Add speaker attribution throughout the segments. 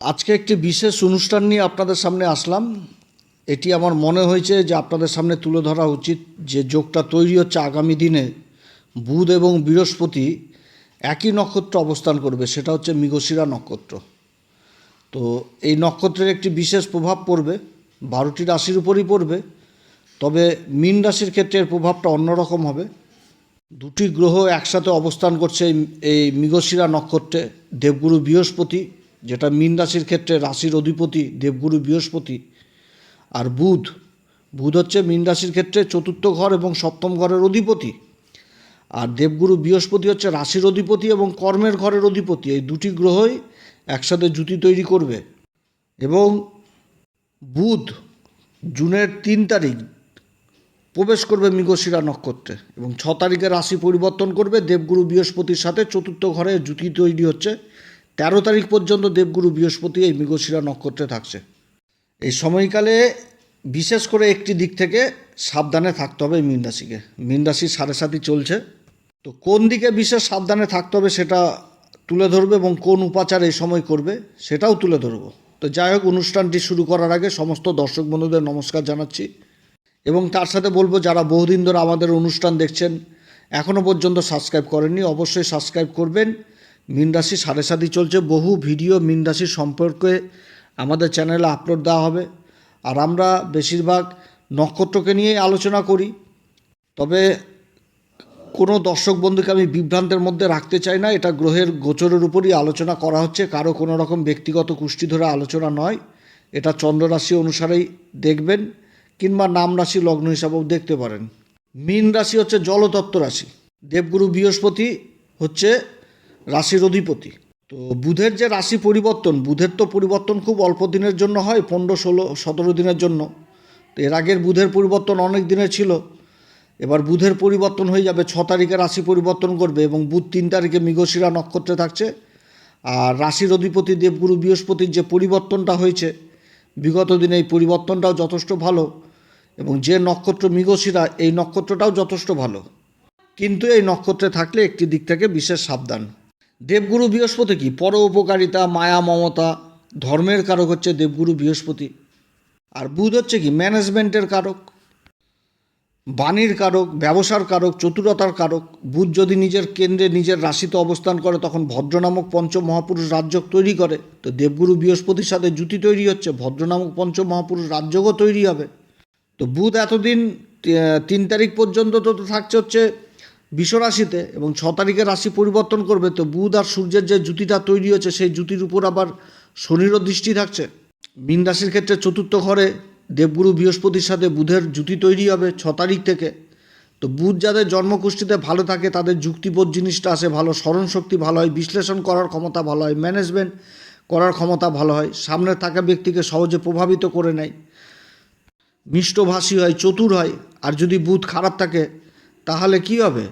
Speaker 1: আজকে একটি বিশেষ অনুষ্ঠান নিয়ে আপনাদের সামনে আসলাম। এটি আমার মনে হয়েছে যে আপনাদের সামনে তুলে ধরা উচিত যে যোগটা তৈরি হচ্ছে আগামী দিনে। বুধ এবং বৃহস্পতি একই নক্ষত্র অবস্থান করবে, সেটা হচ্ছে মৃগশিরা নক্ষত্র। তো এই নক্ষত্রের একটি বিশেষ প্রভাব পড়বে, বারোটি রাশির উপরই পড়বে, তবে মীন রাশির ক্ষেত্রে এর প্রভাবটা অন্যরকম হবে। দুটি গ্রহ একসাথে অবস্থান করছে এই মৃগশিরা নক্ষত্রে, দেবগুরু বৃহস্পতি যেটা মীন রাশির ক্ষেত্রে রাশির অধিপতি, দেবগুরু বৃহস্পতি আর বুধ। বুধ হচ্ছে মীন রাশির ক্ষেত্রে চতুর্থ ঘর এবং সপ্তম ঘরের অধিপতি। আর দেবগুরু বৃহস্পতি হচ্ছে রাশির অধিপতি এবং কর্মের ঘরের অধিপতি। এই দুটি গ্রহই একসাথে জুতি তৈরি করবে। এবং বুধ জুনের তিন তারিখ প্রবেশ করবে মৃগশিরা নক্ষত্রে এবং ছ তারিখে রাশি পরিবর্তন করবে। দেবগুরু বৃহস্পতির সাথে চতুর্থ ঘরে জুতি তৈরি হচ্ছে। তেরো তারিখ পর্যন্ত দেবগুরু বৃহস্পতি এই মৃগশিরা নক্ষত্রে থাকছে। এই সময়কালে বিশেষ করে একটি দিক থেকে সাবধানে থাকতে হবে মীন রাশিকে মীন রাশির সাড়ে সাথী চলছে। তো কোন দিকে বিশেষ সাবধানে থাকতে হবে সেটা তুলে ধরবে এবং কোন উপাচার এই সময় করবে সেটাও তুলে ধরবো। তো যাই হোক, অনুষ্ঠানটি শুরু করার আগে সমস্ত দর্শক বন্ধুদের নমস্কার জানাচ্ছি। এবং তার সাথে বলব, যারা বহুদিন ধরে আমাদের অনুষ্ঠান দেখছেন এখনও পর্যন্ত সাবস্ক্রাইব করেননি, অবশ্যই সাবস্ক্রাইব করবেন। মিন রাশি সাড়ে সাথী চলছে। বহু ভিডিও মিন রাশির সম্পর্কে আমাদের চ্যানেলে আপলোড দেওয়া হবে। আর আমরা বেশিরভাগ নক্ষত্রকে নিয়েই আলোচনা করি। তবে কোনো দর্শক বন্ধুকে আমি বিভ্রান্তের মধ্যে রাখতে চাই না। এটা গ্রহের গোচরের উপরই আলোচনা করা হচ্ছে। কারও কোনো রকম ব্যক্তিগত কুষ্টি ধরে আলোচনা নয়। এটা চন্দ্র রাশি অনুসারেই দেখবেন কিংবা নাম রাশি লগ্ন হিসাবেও দেখতে পারেন। মীন রাশি হচ্ছে জলতত্ত্ব রাশি। দেবগুরু বৃহস্পতি হচ্ছে রাশির অধিপতি। তো বুধের যে রাশি পরিবর্তন, বুধের তো পরিবর্তন খুব অল্প দিনের জন্য হয়, পনেরো, ষোলো, সতেরো দিনের জন্য। তো এর আগের বুধের পরিবর্তন অনেক দিনের ছিল। এবার বুধের পরিবর্তন হয়ে যাবে, ছ তারিখে রাশি পরিবর্তন করবে এবং বুধ তিন তারিখে মৃগশিরা নক্ষত্রে থাকছে। আর রাশির অধিপতি দেবগুরু বৃহস্পতির যে পরিবর্তনটা হয়েছে, বিগত দিনে এই পরিবর্তনটাও যথেষ্ট ভালো এবং যে নক্ষত্র মৃগশিরা, এই নক্ষত্রটাও যথেষ্ট ভালো। কিন্তু এই নক্ষত্রে থাকলে একটি দিক থেকে বিশেষ সাবধান। দেবগুরু বৃহস্পতি কি? পর উপকারিতা, মায়া, মমতা, ধর্মের কারক হচ্ছে দেবগুরু বৃহস্পতি। আর বুধ হচ্ছে কি? ম্যানেজমেন্টের কারক, বাণীর কারক, ব্যবসার কারক, চতুরতার কারক। বুধ যদি নিজের কেন্দ্রে নিজের রাশিতে অবস্থান করে, তখন ভদ্র নামক পঞ্চ মহাপুরুষ রাজ্যক তৈরি করে। তো দেবগুরু বৃহস্পতির সাথে জুতি তৈরি হচ্ছে, ভদ্র নামক পঞ্চ মহাপুরুষ রাজ্যকও তৈরি হবে। তো বুধ এতদিন তিন তারিখ পর্যন্ত তো থাকছে হচ্ছে বিশ্বরাশিতে এবং ছ তারিখে রাশি পরিবর্তন করবে, তো বুধ আর সূর্যের যে জুতিটা তৈরি হচ্ছে, সেই জুতির উপর আবার শনিরও দৃষ্টি থাকছে। মীন রাশির ক্ষেত্রে চতুর্থ ঘরে দেবগুরু বৃহস্পতির সাথে বুধের জুতি তৈরি হবে ছ তারিখ থেকে। তো বুধ যাদের জন্মকুষ্ঠিতে ভালো থাকে, তাদের যুক্তিবোধ জিনিসটা আসে ভালো, স্মরণশক্তি ভালো হয়, বিশ্লেষণ করার ক্ষমতা ভালো হয়, ম্যানেজমেন্ট করার ক্ষমতা ভালো হয়, সামনে থাকা ব্যক্তিকে সহজে প্রভাবিত করে নেয়, মিষ্টভাষী হয়, চতুর হয়, আর যদি বুধ খারাপ থাকে তাহলে কি হবে?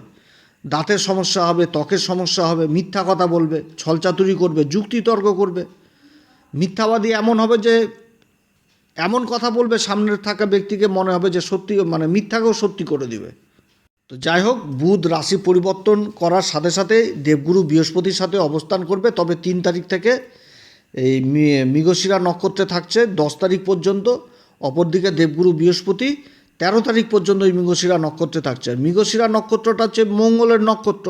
Speaker 1: দাঁতের সমস্যা হবে, ত্বকের সমস্যা হবে, মিথ্যা কথা বলবে, ছলচাতুরি করবে যুক্তিতর্ক করবে। মিথ্যাবাদী এমন হবে যে, এমন কথা বলবে সামনের থাকা ব্যক্তিকে মনে হবে যে সত্যি মানে মিথ্যাকেও সত্যি করে দিবে। তো যাই হোক, বুধ রাশি পরিবর্তন করার সাথে সাথে দেবগুরু বৃহস্পতির সাথে অবস্থান করবে। তবে তিন তারিখ থেকে এই মৃগশিরা নক্ষত্রে থাকছে, দশ তারিখ পর্যন্ত। অপরদিকে দেবগুরু বৃহস্পতি তেরো তারিখ পর্যন্ত এই মৃগশিরা নক্ষত্রে থাকছে। মৃগশিরা নক্ষত্রটা হচ্ছে মঙ্গলের নক্ষত্র।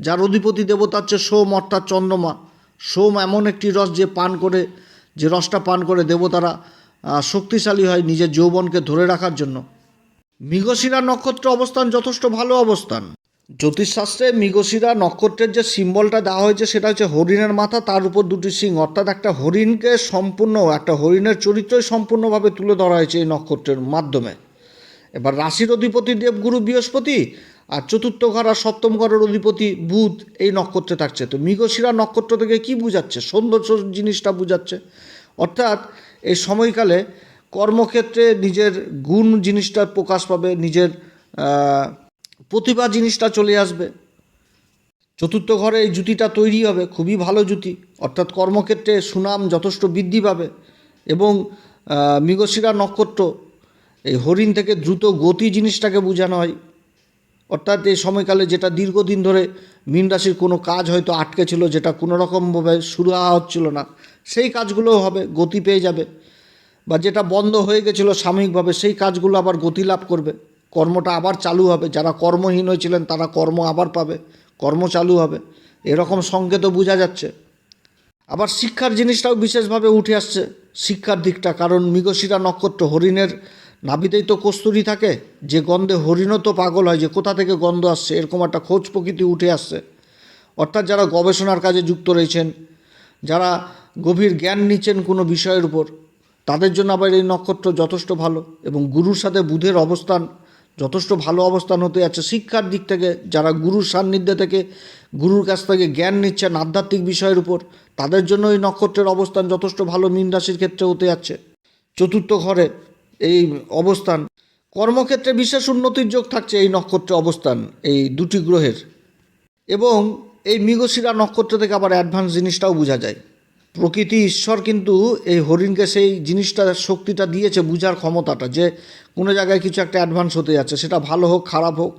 Speaker 1: যার অধিপতি দেবতা হচ্ছে সোম, অর্থাৎ চন্দ্রমা। সোম এমন একটি রস যে পান করে, যে রসটা পান করে দেবতারা শক্তিশালী হয় নিজের যৌবনকে ধরে রাখার জন্য। মৃগশিরা নক্ষত্র অবস্থান যথেষ্ট ভালো অবস্থান। জ্যোতিষশাস্ত্রে মৃগশিরা নক্ষত্রের যে সিম্বলটা দেওয়া হয়েছে সেটা হচ্ছে হরিণের মাথা, তার উপর দুটি সিং অর্থাৎ একটা হরিণকে সম্পূর্ণ, একটা হরিণের চরিত্রই সম্পূর্ণভাবে তুলে ধরা হয়েছে এই নক্ষত্রের মাধ্যমে। এবার রাশির অধিপতি দেবগুরু বৃহস্পতি আর চতুর্থ ঘর আর সপ্তম ঘরের অধিপতি বুধ এই নক্ষত্রে থাকছে। তো মৃগশিরা নক্ষত্র থেকে কি বুঝাচ্ছে? সৌন্দর্য জিনিসটা বুঝাচ্ছে। অর্থাৎ এই সময়কালে কর্মক্ষেত্রে নিজের গুণ জিনিসটা প্রকাশ পাবে, নিজের প্রতিভা জিনিসটা চলে আসবে। চতুর্থ ঘরে এই জুতিটা তৈরি হবে, খুবই ভালো জুতি। অর্থাৎ কর্মক্ষেত্রে সুনাম যথেষ্ট বৃদ্ধি পাবে এবং মৃগশিরা নক্ষত্র এই হরিণ থেকে দ্রুত গতি জিনিসটাকে বোঝানো হয়। অর্থাৎ এই সময়কালে যেটা দীর্ঘদিন ধরে মীন রাশির কোনো কাজ হয়তো আটকে ছিল, যেটা কোনো রকমভাবে শুরু হওয়া হচ্ছিল না, সেই কাজগুলোও হবে, গতি পেয়ে যাবে। বা যেটা বন্ধ হয়ে গেছিল সাময়িকভাবে, সেই কাজগুলো আবার গতি লাভ করবে। কর্মটা আবার চালু হবে, যারা কর্মহীন হয়েছিলেন তারা কর্ম আবার পাবে, কর্ম চালু হবে। এরকম সংকেতও বোঝা যাচ্ছে। আবার শিক্ষার জিনিসটাও বিশেষভাবে উঠে আসছে শিক্ষার দিকটা, কারণ মৃগশিরা নক্ষত্র হরিণের নাভিতেই তো কস্তুরি থাকে, যে গন্ধে হরিণও তো পাগল হয়, যে কোথা থেকে গন্ধ আসছে, এরকম একটা খোঁজ প্রকৃতি উঠে আসছে। অর্থাৎ যারা গবেষণার কাজে যুক্ত রয়েছেন, যারা গভীর জ্ঞান নিচ্ছেন কোনো বিষয়ের উপর, তাদের জন্য আবার এই নক্ষত্র যথেষ্ট ভালো এবং গুরুর সাথে বুধের অবস্থান যথেষ্ট ভালো অবস্থান হতে যাচ্ছে। শিক্ষার দিক থেকে যারা গুরুর সান্নিধ্যে থেকে গুরুর কাছ থেকে জ্ঞান নিচ্ছেন আধ্যাত্মিক বিষয়ের উপর, তাদের জন্য এই নক্ষত্রের অবস্থান যথেষ্ট ভালো, মীন রাশির ক্ষেত্রে হতে যাচ্ছে। চতুর্থ ঘরে এই অবস্থান। কর্মক্ষেত্রে বিশেষ উন্নতির যোগ থাকছে এই নক্ষত্রে অবস্থান, এই দুটি গ্রহের। এবং এই মৃগশিরা নক্ষত্র থেকে আবার অ্যাডভান্স জিনিসটাও বোঝা যায়। প্রকৃতি ঈশ্বর কিন্তু এই হরিণকে সেই জিনিসটা, শক্তিটা দিয়েছে বুঝার ক্ষমতাটা যে কোনো জায়গায় কিছু একটা অ্যাডভান্স হতে যাচ্ছে, সেটা ভালো হোক, খারাপ হোক,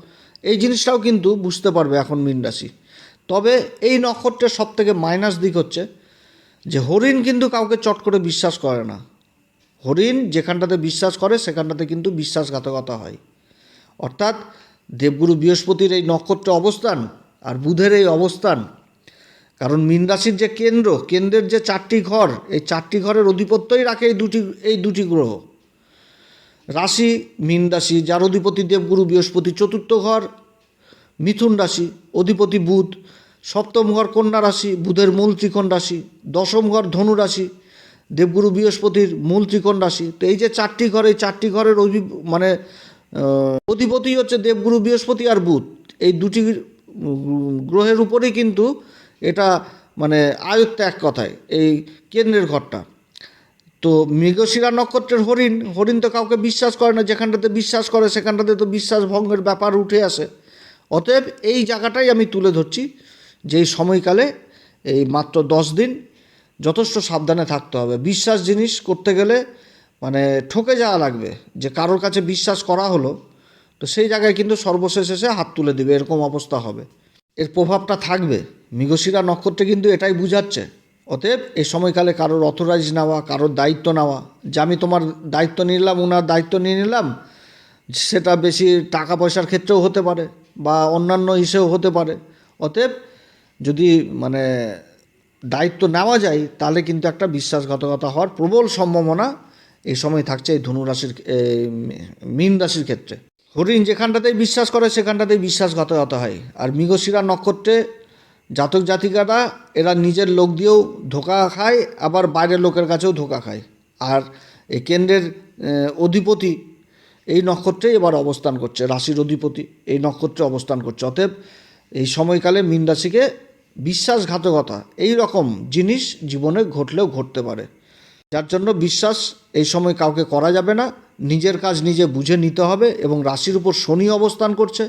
Speaker 1: এই জিনিসটাও কিন্তু বুঝতে পারবে এখন মীন রাশি। তবে এই নক্ষত্রের সব থেকে মাইনাস দিক হচ্ছে যে হরিণ কিন্তু কাউকে চট করে বিশ্বাস করে না। হরিণ যেখানটাতে বিশ্বাস করে, সেখানটাতে কিন্তু বিশ্বাসঘাতকতা হয়। অর্থাৎ দেবগুরু বৃহস্পতির এই নক্ষত্র অবস্থান আর বুধের এই অবস্থান, কারণ মীন রাশির যে কেন্দ্র, কেন্দ্রের যে চারটি ঘর, এই চারটি ঘরের অধিপত্যই রাখে এই দুটি এই দুটি গ্রহ। রাশি মীন রাশি, যার অধিপতি দেবগুরু বৃহস্পতি চতুর্থ ঘর, মিথুন রাশি অধিপতি বুধ, সপ্তম ঘর কন্যা রাশি, বুধের মূল ত্রিকোণ রাশি, দশম ঘর ধনু রাশি দেবগুরু বৃহস্পতির মূল ত্রিকোণ রাশি। তো এই যে চারটি ঘর, এই চারটি ঘরের অভি মানে অধিপতি হচ্ছে দেবগুরু বৃহস্পতি আর বুধ। এই দুটি গ্রহের উপরেই কিন্তু এটা মানে আয়ত্ত এক কথায়, এই কেন্দ্রের ঘরটা। তো মৃগশিরা নক্ষত্রের হরিণ হরিণ তো কাউকে বিশ্বাস করে না, যেখানটাতে বিশ্বাস করে সেখানটাতে তো বিশ্বাস ভঙ্গের ব্যাপার উঠে আসে। অতএব এই জায়গাটাই আমি তুলে ধরছি যে সময়কালে এই মাত্র দশ দিন যথেষ্ট সাবধানে থাকতে হবে। বিশ্বাস জিনিস করতে গেলে মানে ঠকে যাওয়া লাগবে। যে কারোর কাছে বিশ্বাস করা হলো, তো সেই জায়গায় কিন্তু সর্বশেষ এসে হাত তুলে দিবে, এরকম অবস্থা হবে। এর প্রভাবটা থাকবে। মৃগশিরা নক্ষত্রে কিন্তু এটাই বুঝাচ্ছে। অতএব এই সময়কালে কারোর অথরাইজ নেওয়া, কারোর দায়িত্ব নেওয়া, যে আমি তোমার দায়িত্ব নিলাম ওনার দায়িত্ব নিয়ে নিলাম, সেটা বেশি টাকা পয়সার ক্ষেত্রেও হতে পারে বা অন্যান্য হিসেবেও হতে পারে। অতএব যদি মানে দায়িত্ব নেওয়া যায়, তাহলে কিন্তু একটা বিশ্বাসঘাতকতা হওয়ার প্রবল সম্ভাবনা এই সময় থাকছে এই ধনু রাশির এই মীন রাশির ক্ষেত্রে। হরিণ যেখানটাতেই বিশ্বাস করে, সেখানটাতেই বিশ্বাসঘাতকতা হয়। আর মৃগশিরা নক্ষত্রে জাতক জাতিকারা, এরা নিজের লোক দিয়েও ধোকা খায়, আবার বাইরের লোকের কাছেও ধোকা খায়। আর এই কেন্দ্রের অধিপতি এই নক্ষত্রে এবার অবস্থান করছে, রাশির অধিপতি এই নক্ষত্রে অবস্থান করছে। অতএব এই সময়কালে মীন রাশিকে বিশ্বাসঘাতকতা, এই রকম জিনিস জীবনে ঘটলেও ঘটতে পারে। যার জন্য বিশ্বাস এই সময় কাউকে করা যাবে না, নিজের কাজ নিজে বুঝে নিতে হবে এবং রাশির উপর শনি অবস্থান করছে,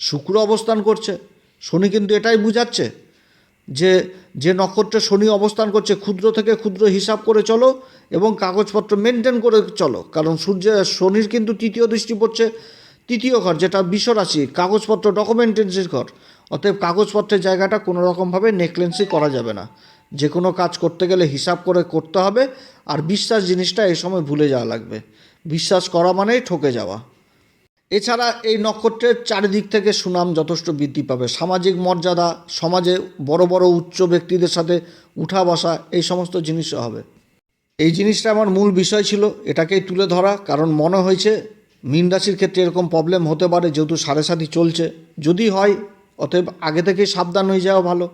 Speaker 1: শুক্র অবস্থান করছে। শনি কিন্তু এটাই বুঝাচ্ছে যে যে নক্ষত্রে শনি অবস্থান করছে, ক্ষুদ্র থেকে ক্ষুদ্র হিসাব করে চলো এবং কাগজপত্র মেনটেন করে চলো। কারণ সূর্য, শনির কিন্তু তৃতীয় দৃষ্টি পড়ছে তৃতীয় ঘর, যেটা বিশ্বরাশি, কাগজপত্র ডকুমেন্টেন্সির ঘর। অতএব কাগজপত্রের জায়গাটা কোনো রকমভাবে নেকলেন্সি করা যাবে না। যে কোনো কাজ করতে গেলে হিসাব করে করতে হবে, আর বিশ্বাস জিনিসটা এই সময় ভুলে যাওয়া লাগবে। বিশ্বাস করা মানেই ঠকে যাওয়া। এছাড়া এই নক্ষত্রের চারিদিক থেকে সুনাম যথেষ্ট বৃদ্ধি পাবে। সামাজিক মর্যাদা, সমাজে বড় বড় উচ্চ ব্যক্তিদের সাথে উঠা বসা, এই সমস্ত জিনিসও হবে। এই জিনিসটা আমার মূল বিষয় ছিল, এটাকেই তুলে ধরা, কারণ মনে হয়েছে মীন রাশির ক্ষেত্রে এরকম প্রবলেম হতে পারে, যেহেতু সাড়ে সাথী চলছে। যদি হয়, অতএব আগে থেকেই সাবধান হয়ে যাওয়া ভালো।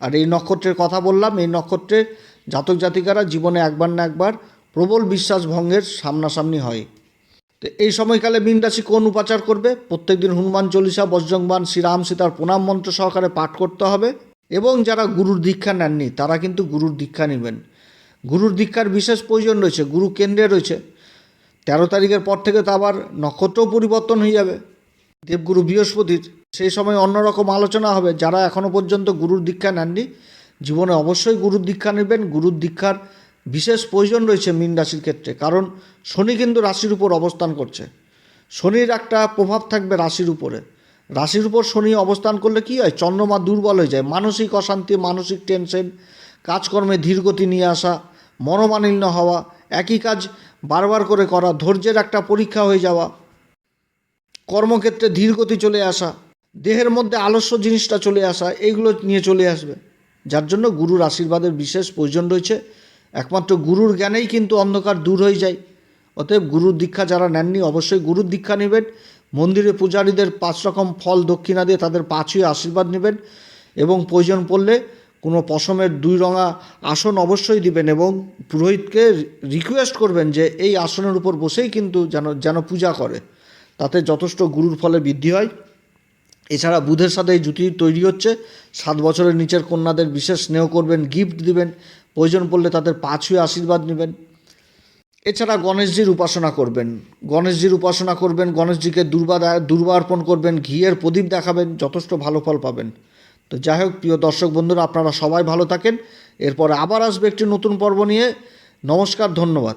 Speaker 1: আর এই নক্ষত্রের কথা বললাম, এই নক্ষত্রের জাতক জাতিকারা জীবনে একবার না একবার প্রবল বিশ্বাস ভঙ্গের সামনাসামনি হয়। তো এই সময়কালে মীন রাশি কোন উপাচার করবে? প্রত্যেকদিন হনুমান চল্লিশা বজ্রংবান শ্রীরাম, সীতার প্রণাম মন্ত্র সহকারে পাঠ করতে হবে। এবং যারা গুরুর দীক্ষা নেননি, তারা কিন্তু গুরুর দীক্ষা নেবেন। গুরুর দীক্ষার বিশেষ প্রয়োজন রয়েছে গুরু কেন্দ্রে রয়েছে। তেরো তারিখের পর থেকে তো আবার নক্ষত্রও পরিবর্তন হয়ে যাবে। দেবগুরু বৃহস্পতির। সেই সময় অন্যরকম আলোচনা হবে। যারা এখনও পর্যন্ত গুরুর দীক্ষা নেননি, জীবনে অবশ্যই গুরুর দীক্ষা নেবেন। গুরুর দীক্ষার বিশেষ প্রয়োজন রয়েছে মীন রাশির ক্ষেত্রে। কারণ শনি কিন্তু রাশির উপর অবস্থান করছে। শনির একটা প্রভাব থাকবে রাশির উপরে। রাশির উপর শনি অবস্থান করলে কি হয়? চন্দ্রমা দুর্বল হয়ে যায়। মানসিক অশান্তি, মানসিক টেনশন কাজকর্মে ধীরগতি নিয়ে আসা, মনোমালিন্য হওয়া, একই কাজ বারবার করে করা ধৈর্যের একটা পরীক্ষা হয়ে যাওয়া, কর্মক্ষেত্রে ধীরগতি চলে আসা, দেহের মধ্যে আলস্য জিনিসটা চলে আসা, এইগুলো নিয়ে চলে আসবে। যার জন্য গুরুর আশীর্বাদের বিশেষ প্রয়োজন রয়েছে। একমাত্র গুরুর জ্ঞানেই কিন্তু অন্ধকার দূর হয়ে যায়। অতএব গুরুর দীক্ষা যারা নেননি, অবশ্যই গুরুর দীক্ষা নেবেন। মন্দিরে পূজারীদের পাঁচ রকম ফল দক্ষিণা দিয়ে তাদের পাঁচই আশীর্বাদ নেবেন। এবং প্রয়োজন পড়লে কোনো পশমের দুই রঙা আসন অবশ্যই দিবেন এবং পুরোহিতকে রিকোয়েস্ট করবেন যে এই আসনের উপর বসেই কিন্তু যেন যেন পূজা করে। তাতে যথেষ্ট গুরুর ফলে বৃদ্ধি হয়। এছাড়া বুধের সাথে এই জুতি তৈরি হচ্ছে। সাত বছরের নিচের কন্যাদের বিশেষ স্নেহ করবেন গিফট দিবেন। প্রয়োজন পড়লে তাদের পাঁচই আশীর্বাদ নেবেন। এছাড়া গণেশজির উপাসনা করবেন। গণেশজির উপাসনা করবেন, গণেশজিকে দুর্বা দুর্বা অর্পণ করবেন, ঘিয়ের প্রদীপ দেখাবেন, যথেষ্ট ভালো ফল পাবেন। তো যাই হোক, প্রিয় দর্শক বন্ধুরা, আপনারা সবাই ভালো থাকেন। এরপর আবার আসবে একটি নতুন পর্ব নিয়ে। নমস্কার, ধন্যবাদ।